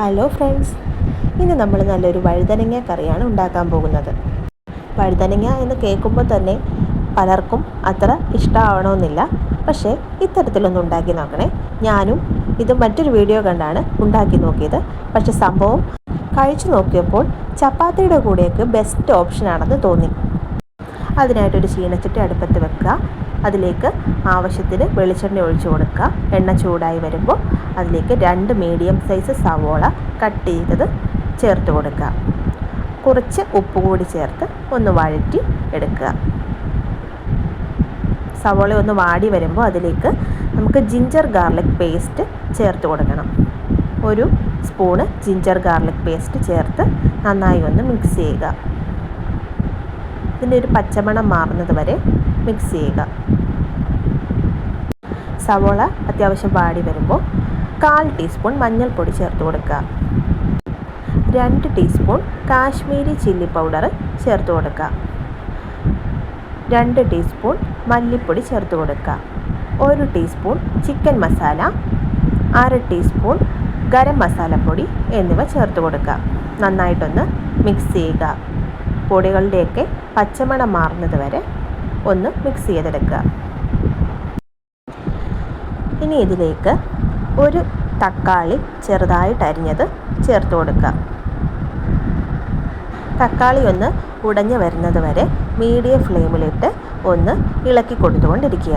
Hello friends ഇന്ന് നമ്മൾ നല്ലൊരു വഴുതനങ്ങ കറിയാണ് ഉണ്ടാക്കാൻ പോകുന്നത്. വഴുതനങ്ങ എന്ന് കേൾക്കുമ്പോൾ തന്നെ പലർക്കും അത്ര ഇഷ്ടമാവണമെന്നില്ല പക്ഷേ ഇത്തരത്തിലൊന്ന് ഉണ്ടാക്കി നോക്കണേ. ഞാനും ഇത് മറ്റൊരു വീഡിയോ കണ്ടാണ് ഉണ്ടാക്കി നോക്കിയത്. പക്ഷെ സംഭവം കഴിച്ചു നോക്കിയപ്പോൾ ചപ്പാത്തിയുടെ കൂടെയൊക്കെ ബെസ്റ്റ് ഓപ്ഷനാണെന്ന് തോന്നി. അതിനായിട്ടൊരു ചീനച്ചട്ടി അടുപ്പത്ത് വെക്കുക. അതിലേക്ക് ആവശ്യത്തിന് വെളിച്ചെണ്ണ ഒഴിച്ചു കൊടുക്കുക. എണ്ണ ചൂടായി വരുമ്പോൾ അതിലേക്ക് രണ്ട് മീഡിയം സൈസ് സവോള കട്ട് ചെയ്തത് ചേർത്ത് കൊടുക്കുക. കുറച്ച് ഉപ്പ് കൂടി ചേർത്ത് ഒന്ന് വഴറ്റി എടുക്കുക. സവോള ഒന്ന് വാടി വരുമ്പോൾ അതിലേക്ക് നമുക്ക് ജിഞ്ചർ ഗാർലിക് പേസ്റ്റ് ചേർത്ത് കൊടുക്കണം. ഒരു സ്പൂണ് ജിഞ്ചർ ഗാർലിക് പേസ്റ്റ് ചേർത്ത് നന്നായി ഒന്ന് മിക്സ് ചെയ്യുക. ഇതിന്റെ ഒരു പച്ചമണം മാറുന്നത് വരെ മിക്സ് ചെയ്യുക. സവോള അത്യാവശ്യം വാടി വരുമ്പോൾ കാൽ ടീസ്പൂൺ മഞ്ഞൾപ്പൊടി ചേർത്ത് കൊടുക്കുക. രണ്ട് ടീസ്പൂൺ കാശ്മീരി ചില്ലി പൗഡർ ചേർത്ത് കൊടുക്കുക. രണ്ട് ടീസ്പൂൺ മല്ലിപ്പൊടി ചേർത്ത് കൊടുക്കുക. ഒരു ടീസ്പൂൺ ചിക്കൻ മസാല അര ടീസ്പൂൺ ഗരം മസാലപ്പൊടി എന്നിവ ചേർത്ത് കൊടുക്കുക. നന്നായിട്ടൊന്ന് മിക്സ് ചെയ്യുക. പൊടികളുടെയൊക്കെ പച്ചമണം മാറുന്നത് വരെ ഒന്ന് മിക്സ് ചെയ്തെടുക്കുക. ഇനി ഇതിലേക്ക് ഒരു തക്കാളി ചെറുതായിട്ട് അരിഞ്ഞത് ചേർത്ത് കൊടുക്കുക. തക്കാളി ഒന്ന് ഉടഞ്ഞു വരുന്നത് വരെ മീഡിയം ഫ്ലെയിമിലിട്ട് ഒന്ന് ഇളക്കി കൊടുത്തുകൊണ്ടിരിക്കുക.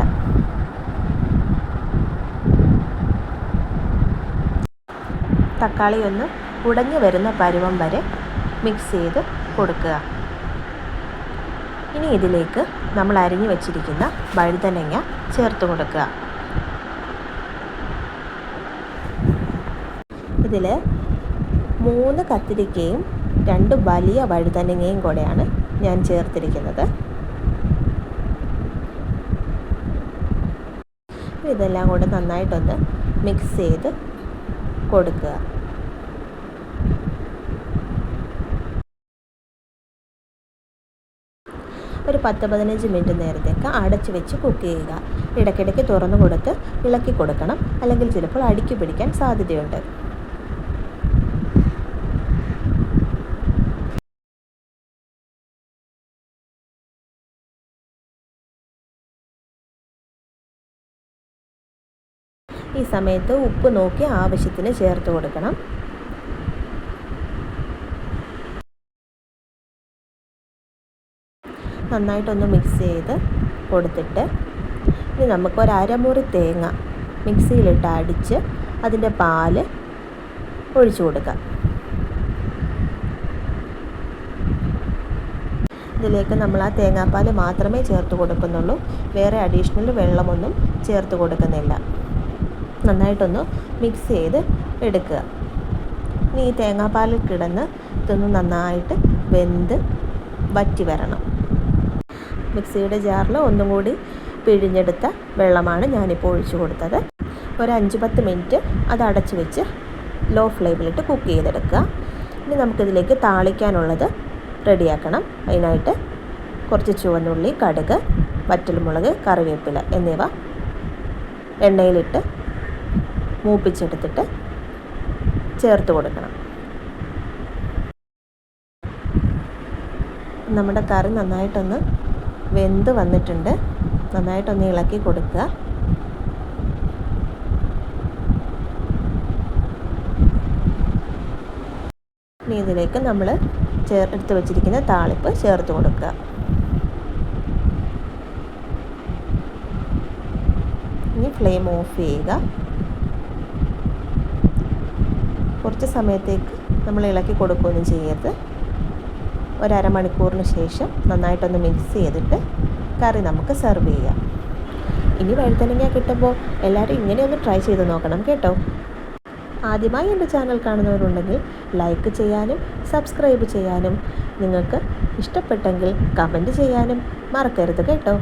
തക്കാളി ഒന്ന് ഉടഞ്ഞു വരുന്ന പരുവം വരെ മിക്സ് ചെയ്ത് കൊടുക്കുക. ഇനി ഇതിലേക്ക് നമ്മൾ അരിഞ്ഞു വെച്ചിരിക്കുന്ന വഴുതനങ്ങ ചേർത്ത് കൊടുക്കുക. ഇതിൽ മൂന്ന് കത്തിരിക്കയും രണ്ട് വലിയ വഴുതനങ്ങയും കൂടെയാണ് ഞാൻ ചേർത്തിരിക്കുന്നത്. ഇതെല്ലാം കൂടെ നന്നായിട്ടൊന്ന് മിക്സ് ചെയ്ത് കൊടുക്കുക. ഒരു പത്ത് പതിനഞ്ച് മിനിറ്റ് നേരത്തേക്ക് അടച്ച് വെച്ച് കുക്ക് ചെയ്യുക. ഇടയ്ക്കിടയ്ക്ക് തുറന്നു കൊടുത്ത് ഇളക്കി കൊടുക്കണം. അല്ലെങ്കിൽ ചിലപ്പോൾ അടുക്കി പിടിക്കാൻ സാധ്യതയുണ്ട്. ഈ സമയത്ത് ഉപ്പ് നോക്കി ആവശ്യത്തിന് ചേർത്ത് കൊടുക്കണം. നന്നായിട്ടൊന്ന് മിക്സ് ചെയ്ത് കൊടുത്തിട്ട് ഇനി നമുക്ക് ഒരു അരമുറി തേങ്ങ മിക്സിയിലിട്ട് അടിച്ച് അതിന്റെ പാൽ ഒഴിച്ചു കൊടുക്കാം. ഇതിലേക്ക് നമ്മൾ ആ തേങ്ങാപ്പാൽ മാത്രമേ ചേർത്ത് കൊടുക്കുന്നുള്ളൂ. വേറെ അഡീഷണൽ വെള്ളമൊന്നും ചേർത്ത് കൊടുക്കുന്നില്ല. നന്നായിട്ടൊന്ന് മിക്സ് ചെയ്ത് എടുക്കുക. ഇനി ഈ തേങ്ങാപ്പാലിൽ കിടന്ന് ഇതൊന്ന് നന്നായിട്ട് വെന്ത് വറ്റി വരണം. മിക്സിയുടെ ജാറിൽ ഒന്നും കൂടി പിഴിഞ്ഞെടുത്ത വെള്ളമാണ് ഞാനിപ്പോൾ ഒഴിച്ചു കൊടുത്തത്. ഒരു അഞ്ച് പത്ത് മിനിറ്റ് അത് അടച്ച് വെച്ച് ലോ ഫ്ലെയിമിലിട്ട് കുക്ക് ചെയ്തെടുക്കുക. ഇനി നമുക്കിതിലേക്ക് താളിക്കാനുള്ളത് റെഡിയാക്കണം. അതിനായിട്ട് കുറച്ച് ചുവന്നുള്ളി കടുക് വറ്റൽമുളക് കറിവേപ്പില എന്നിവ എണ്ണയിലിട്ട് മൂപ്പിച്ചെടുത്തിട്ട് ചേർത്ത് കൊടുക്കണം. നമ്മുടെ കറി നന്നായിട്ടൊന്ന് വെന്ത് വന്നിട്ടുണ്ട്. നന്നായിട്ടൊന്ന് ഇളക്കി കൊടുക്കുക. ഇനി ഇതിലേക്ക് നമ്മൾ ചേർ എടുത്ത് വെച്ചിരിക്കുന്ന താളിപ്പ് ചേർത്ത് കൊടുക്കുക. ഇനി ഫ്ലെയിം ഓഫ് ചെയ്യുക. കുറച്ച് സമയത്തേക്ക് നമ്മൾ ഇളക്കി കൊടുക്കുകയൊന്നും ചെയ്യരുത്. ഒരമണിക്കൂറിന് ശേഷം നന്നായിട്ടൊന്ന് മിക്സ് ചെയ്തിട്ട് കറി നമുക്ക് സെർവ് ചെയ്യാം. ഇനി വഴുതനങ്ങ കിട്ടുമ്പോൾ എല്ലാവരും ഇങ്ങനെയൊന്ന് ട്രൈ ചെയ്ത് നോക്കണം കേട്ടോ. ആദ്യമായി എന്റെ ചാനൽ കാണുന്നവരുണ്ടെങ്കിൽ ലൈക്ക് ചെയ്യാനും സബ്സ്ക്രൈബ് ചെയ്യാനും നിങ്ങൾക്ക് ഇഷ്ടപ്പെട്ടെങ്കിൽ കമന്റ് ചെയ്യാനും മറക്കരുത് കേട്ടോ.